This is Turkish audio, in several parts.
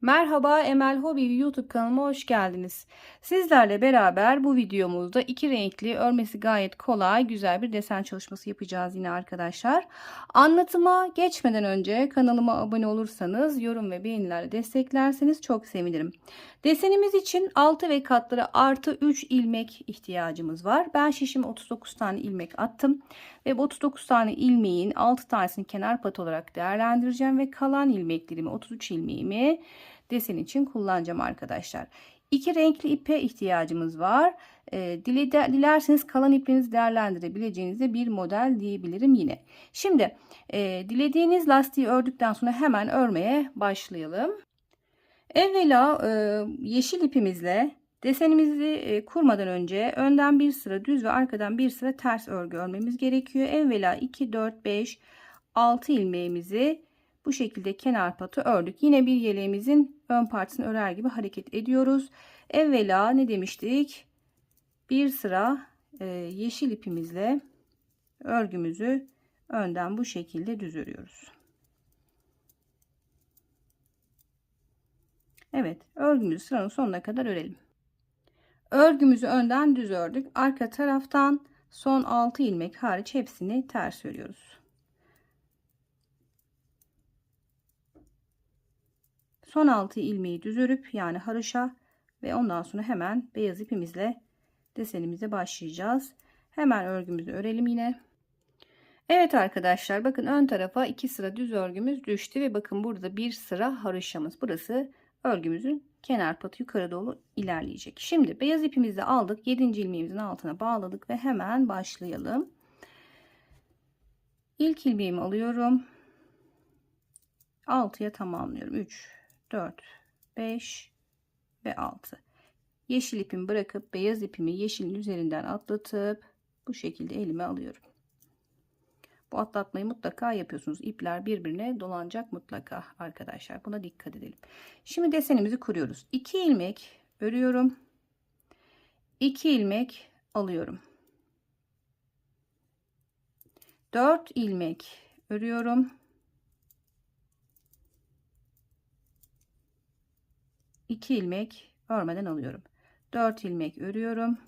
Merhaba Emel Hobi YouTube kanalıma hoş geldiniz. Sizlerle beraber bu videomuzda iki renkli örmesi gayet kolay güzel bir desen çalışması yapacağız yine arkadaşlar. Anlatıma geçmeden önce kanalıma abone olursanız yorum ve beğenilerle desteklerseniz çok sevinirim. Desenimiz için 6 ve katları artı 3 ilmek ihtiyacımız var. Ben şişime 39 tane ilmek attım ve bu 39 tane ilmeğin 6 tanesini kenar pat olarak değerlendireceğim ve kalan ilmeklerimi 33 ilmeğimi desen için kullanacağım arkadaşlar. İki renkli ipe ihtiyacımız var. E, dile, dilerseniz kalan iplerinizi değerlendirebileceğiniz de bir model diyebilirim yine. Şimdi e, dilediğiniz lastiği ördükten sonra hemen örmeye başlayalım. Evvela e, yeşil ipimizle desenimizi e, kurmadan önce önden bir sıra düz ve arkadan bir sıra ters örgü örmemiz gerekiyor. Evvela 2, 4, 5, 6 ilmeğimizi bu şekilde kenar patı ördük. Yine bir yeleğimizin ön partisini örer gibi hareket ediyoruz. Evvela ne demiştik? Bir sıra e, yeşil ipimizle örgümüzü önden bu şekilde düz örüyoruz. Evet örgümüzü sıranın sonuna kadar örelim. Örgümüzü önden düz ördük. Arka taraftan son 6 ilmek hariç hepsini ters örüyoruz. Son 6 ilmeği düz örüp yani haroşa ve ondan sonra hemen beyaz ipimizle desenimize başlayacağız. Hemen örgümüzü örelim yine. Evet arkadaşlar bakın ön tarafa iki sıra düz örgümüz düştü ve bakın burada bir sıra haroşamız. Burası örgümüzün kenar patı yukarı doğru ilerleyecek. Şimdi beyaz ipimizi aldık. 7. ilmeğimizin altına bağladık ve hemen başlayalım. İlk ilmeğimi alıyorum. 6'ya tamamlıyorum. 3 4 5 ve 6 yeşil ipimi bırakıp beyaz ipimi yeşilin üzerinden atlatıp bu şekilde elime alıyorum bu atlatmayı mutlaka yapıyorsunuz. İpler birbirine dolanacak mutlaka arkadaşlar. Buna dikkat edelim. Şimdi desenimizi kuruyoruz. 2 ilmek örüyorum. 2 ilmek alıyorum. 4 ilmek örüyorum. 2 ilmek örmeden alıyorum. 4 ilmek örüyorum.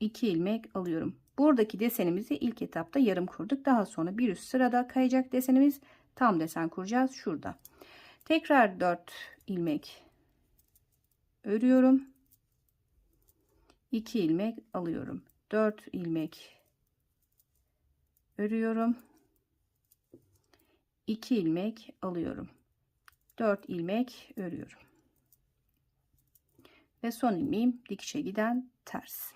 2 ilmek alıyorum. Buradaki desenimizi ilk etapta yarım kurduk. Daha sonra bir üst sırada kayacak desenimiz tam desen kuracağız şurada. Tekrar 4 ilmek örüyorum. 2 ilmek alıyorum. 4 ilmek örüyorum. 2 ilmek alıyorum. 4 ilmek örüyorum. Ve son ilmeğim dikişe giden ters.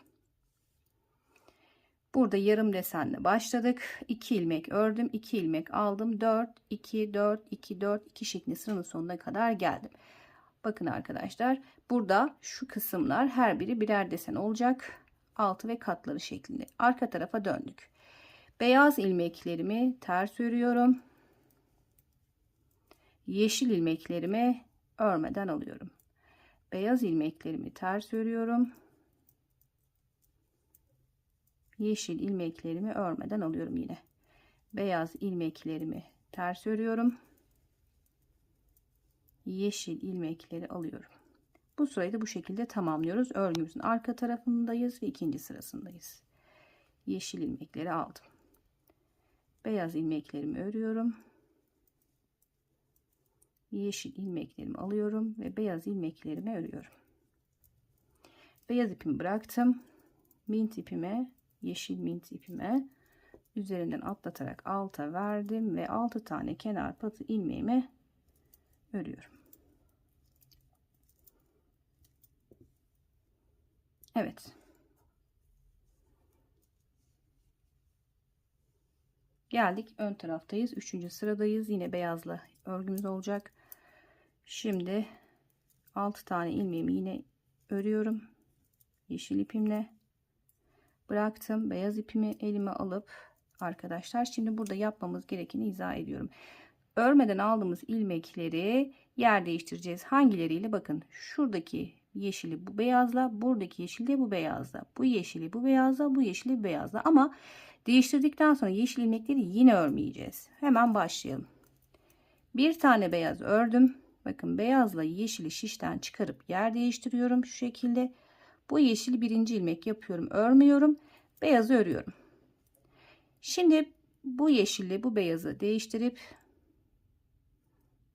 Burada yarım desenle başladık. 2 ilmek ördüm. 2 ilmek aldım. 4 2 4 2 4 2 şeklinde sıranın sonuna kadar geldim. Bakın arkadaşlar burada şu kısımlar her biri birer desen olacak. Altı ve katları şeklinde. Arka tarafa döndük. Beyaz ilmeklerimi ters örüyorum yeşil ilmeklerimi örmeden alıyorum. Beyaz ilmeklerimi ters örüyorum. Yeşil ilmeklerimi örmeden alıyorum yine. Beyaz ilmeklerimi ters örüyorum. Yeşil ilmekleri alıyorum. Bu sırayı da bu şekilde tamamlıyoruz. Örgümüzün arka tarafındayız ve ikinci sırasındayız. Yeşil ilmekleri aldım. Beyaz ilmeklerimi örüyorum yeşil ilmeklerimi alıyorum ve beyaz ilmeklerimi örüyorum. Beyaz ipimi bıraktım. Mint ipime, yeşil mint ipime üzerinden atlatarak alta verdim ve 6 tane kenar patı ilmeğimi örüyorum. Evet. Geldik ön taraftayız. Üçüncü sıradayız. Yine beyazla örgümüz olacak. Şimdi 6 tane ilmeğimi yine örüyorum. Yeşil ipimle bıraktım. Beyaz ipimi elime alıp arkadaşlar şimdi burada yapmamız gerekeni izah ediyorum. Örmeden aldığımız ilmekleri yer değiştireceğiz. Hangileriyle bakın şuradaki yeşili bu beyazla buradaki yeşili bu beyazla bu yeşili bu beyazla bu yeşili bu beyazla ama değiştirdikten sonra yeşil ilmekleri yine örmeyeceğiz. Hemen başlayalım. Bir tane beyaz ördüm. Bakın beyazla yeşili şişten çıkarıp yer değiştiriyorum şu şekilde. Bu yeşili birinci ilmek yapıyorum. Örmüyorum. Beyazı örüyorum. Şimdi bu yeşili bu beyazı değiştirip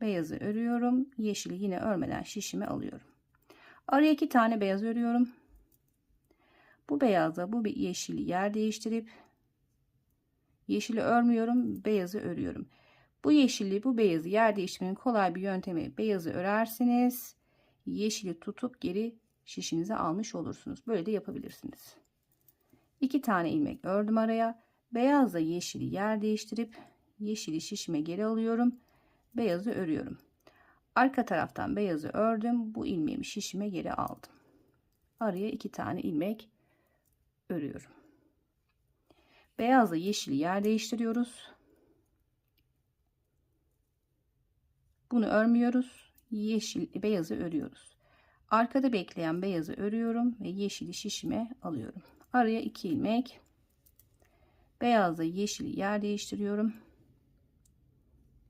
beyazı örüyorum. Yeşili yine örmeden şişime alıyorum. Araya iki tane beyaz örüyorum. Bu beyazla bu yeşili yer değiştirip yeşili örmüyorum. Beyazı örüyorum. Bu yeşilli bu beyazı yer değiştirmenin kolay bir yöntemi beyazı örersiniz. Yeşili tutup geri şişinize almış olursunuz. Böyle de yapabilirsiniz. İki tane ilmek ördüm araya. Beyazla yeşili yer değiştirip yeşili şişime geri alıyorum. Beyazı örüyorum. Arka taraftan beyazı ördüm. Bu ilmeğimi şişime geri aldım. Araya iki tane ilmek örüyorum. Beyazla yeşili yer değiştiriyoruz. Bunu örmüyoruz. Yeşil beyazı örüyoruz. Arkada bekleyen beyazı örüyorum ve yeşili şişime alıyorum. Araya iki ilmek. Beyazla yeşili yer değiştiriyorum.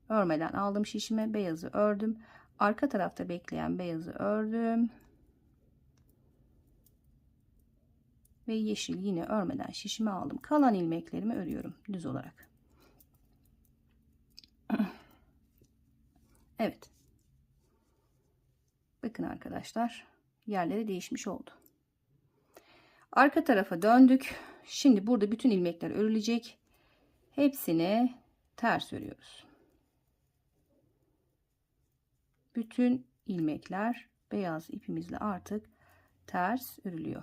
Örmeden aldım şişime. Beyazı ördüm. Arka tarafta bekleyen beyazı ördüm. Ve yeşil yine örmeden şişime aldım. Kalan ilmeklerimi örüyorum düz olarak. Evet. Bakın arkadaşlar yerleri değişmiş oldu. Arka tarafa döndük. Şimdi burada bütün ilmekler örülecek. Hepsini ters örüyoruz. Bütün ilmekler beyaz ipimizle artık ters örülüyor.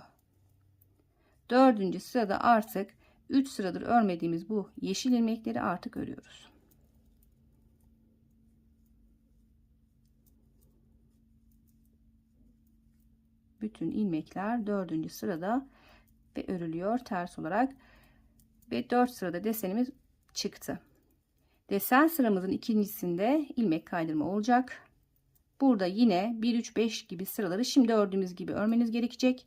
Dördüncü sırada artık 3 sıradır örmediğimiz bu yeşil ilmekleri artık örüyoruz. Bütün ilmekler dördüncü sırada ve örülüyor ters olarak ve 4 sırada desenimiz çıktı. Desen sıramızın ikincisinde ilmek kaydırma olacak. Burada yine 1 3 5 gibi sıraları şimdi ördüğümüz gibi örmeniz gerekecek.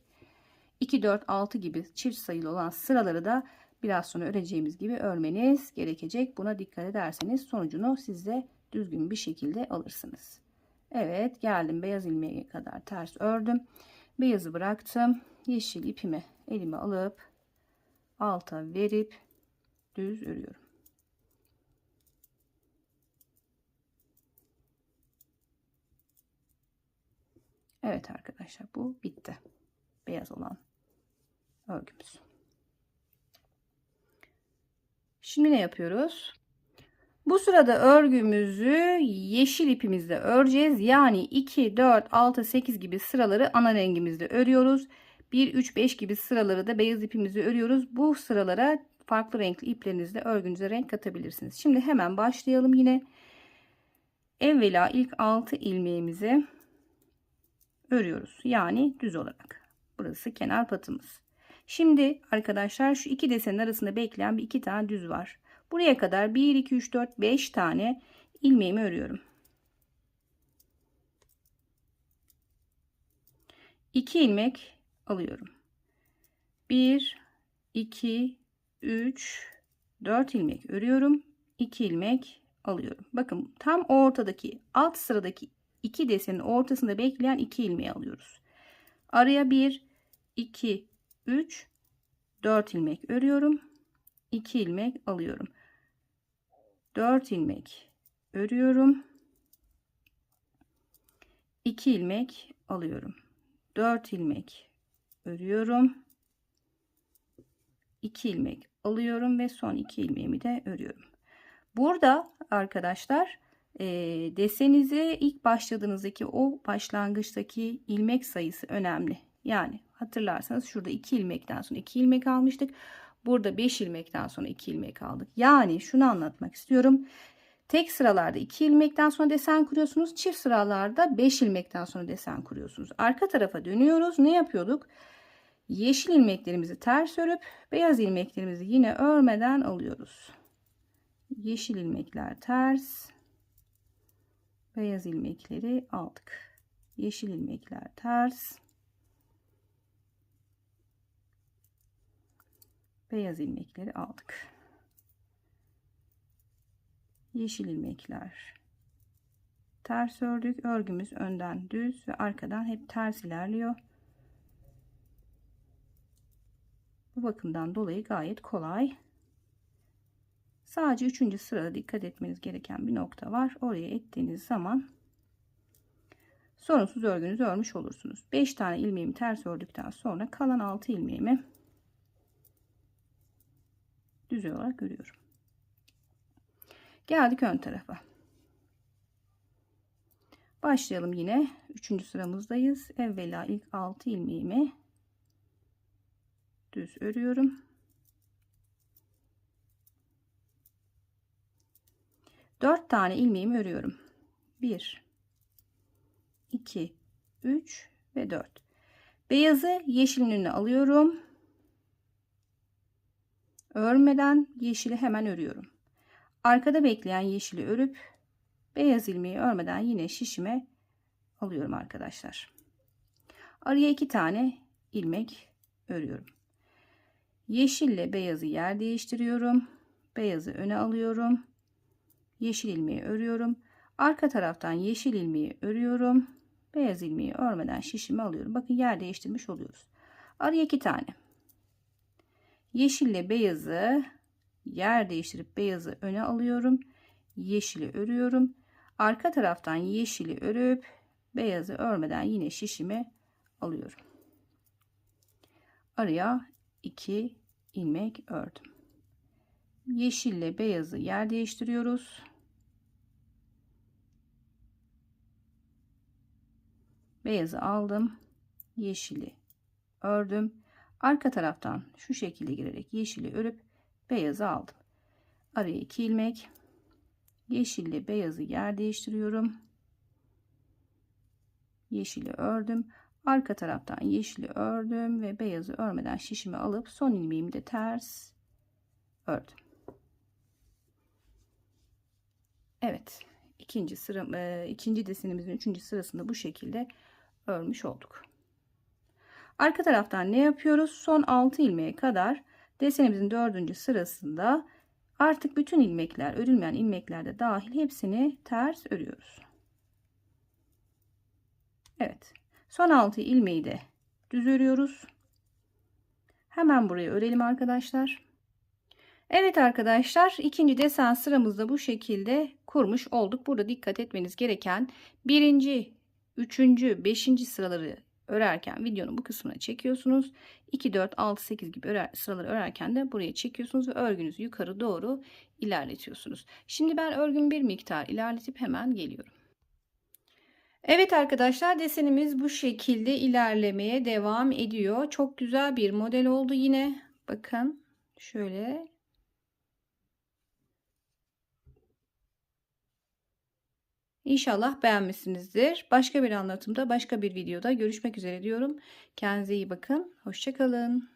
2 4 6 gibi çift sayılı olan sıraları da biraz sonra öreceğimiz gibi örmeniz gerekecek. Buna dikkat ederseniz sonucunu siz düzgün bir şekilde alırsınız. Evet geldim beyaz ilmeğe kadar ters ördüm. Beyazı bıraktım. Yeşil ipimi elime alıp alta verip düz örüyorum. Evet arkadaşlar bu bitti. Beyaz olan örgümüz. Şimdi ne yapıyoruz? Bu sırada örgümüzü yeşil ipimizle öreceğiz. Yani 2, 4, 6, 8 gibi sıraları ana rengimizde örüyoruz. 1, 3, 5 gibi sıraları da beyaz ipimizi örüyoruz. Bu sıralara farklı renkli iplerinizle örgünüze renk katabilirsiniz. Şimdi hemen başlayalım yine. Evvela ilk 6 ilmeğimizi örüyoruz. Yani düz olarak. Burası kenar patımız. Şimdi arkadaşlar şu iki desenin arasında bekleyen bir iki tane düz var. Buraya kadar 1, 2, 3, 4, 5 tane ilmeğimi örüyorum. 2 ilmek alıyorum. 1, 2, 3, 4 ilmek örüyorum. 2 ilmek alıyorum. Bakın tam ortadaki alt sıradaki iki desenin ortasında bekleyen 2 ilmeği alıyoruz. Araya 1, 2, 3, 4 ilmek örüyorum. 2 ilmek alıyorum. 4 ilmek örüyorum. 2 ilmek alıyorum. 4 ilmek örüyorum. 2 ilmek alıyorum ve son 2 ilmeğimi de örüyorum. Burada arkadaşlar e, desenize ilk başladığınızdaki o başlangıçtaki ilmek sayısı önemli. Yani hatırlarsanız şurada 2 ilmekten sonra 2 ilmek almıştık. Burada 5 ilmekten sonra 2 ilmek aldık. Yani şunu anlatmak istiyorum. Tek sıralarda 2 ilmekten sonra desen kuruyorsunuz. Çift sıralarda 5 ilmekten sonra desen kuruyorsunuz. Arka tarafa dönüyoruz. Ne yapıyorduk? Yeşil ilmeklerimizi ters örüp beyaz ilmeklerimizi yine örmeden alıyoruz. Yeşil ilmekler ters. Beyaz ilmekleri aldık. Yeşil ilmekler ters. Beyaz ilmekleri aldık. Yeşil ilmekler ters ördük. Örgümüz önden düz ve arkadan hep ters ilerliyor. Bu bakımdan dolayı gayet kolay. Sadece 3. sırada dikkat etmeniz gereken bir nokta var. Oraya ettiğiniz zaman sorunsuz örgünüzü örmüş olursunuz. 5 tane ilmeğimi ters ördükten sonra kalan 6 ilmeğimi düz olarak örüyorum. Geldik ön tarafa. Başlayalım yine. 3. sıramızdayız. Evvela ilk 6 ilmeğimi düz örüyorum. 4 tane ilmeğimi örüyorum. 1 2 3 ve 4. Beyazı yeşilin alıyorum. Örmeden yeşili hemen örüyorum. Arkada bekleyen yeşili örüp beyaz ilmeği örmeden yine şişime alıyorum arkadaşlar. Araya iki tane ilmek örüyorum. Yeşille beyazı yer değiştiriyorum. Beyazı öne alıyorum. Yeşil ilmeği örüyorum. Arka taraftan yeşil ilmeği örüyorum. Beyaz ilmeği örmeden şişimi alıyorum. Bakın yer değiştirmiş oluyoruz. Araya iki tane. Yeşille beyazı yer değiştirip beyazı öne alıyorum. Yeşili örüyorum. Arka taraftan yeşili örüp beyazı örmeden yine şişimi alıyorum. Araya 2 ilmek ördüm. Yeşille beyazı yer değiştiriyoruz. Beyazı aldım. Yeşili ördüm. Arka taraftan şu şekilde girerek yeşili örüp beyazı aldım. Araya 2 ilmek. Yeşille beyazı yer değiştiriyorum. Yeşili ördüm. Arka taraftan yeşili ördüm ve beyazı örmeden şişimi alıp son ilmeğimi de ters ördüm. Evet. ikinci sıra e, ikinci desenimizin üçüncü sırasında bu şekilde örmüş olduk. Arka taraftan ne yapıyoruz? Son 6 ilmeğe kadar desenimizin dördüncü sırasında artık bütün ilmekler, örülmeyen ilmekler de dahil hepsini ters örüyoruz. Evet. Son 6 ilmeği de düz örüyoruz. Hemen buraya örelim arkadaşlar. Evet arkadaşlar ikinci desen sıramızda bu şekilde kurmuş olduk. Burada dikkat etmeniz gereken birinci, üçüncü, beşinci sıraları örerken videonun bu kısmına çekiyorsunuz. 2, 4, 6, 8 gibi örer, sıraları örerken de buraya çekiyorsunuz ve örgünüzü yukarı doğru ilerletiyorsunuz. Şimdi ben örgümü bir miktar ilerletip hemen geliyorum. Evet arkadaşlar desenimiz bu şekilde ilerlemeye devam ediyor. Çok güzel bir model oldu yine. Bakın şöyle İnşallah beğenmişsinizdir. Başka bir anlatımda, başka bir videoda görüşmek üzere diyorum. Kendinize iyi bakın. Hoşçakalın.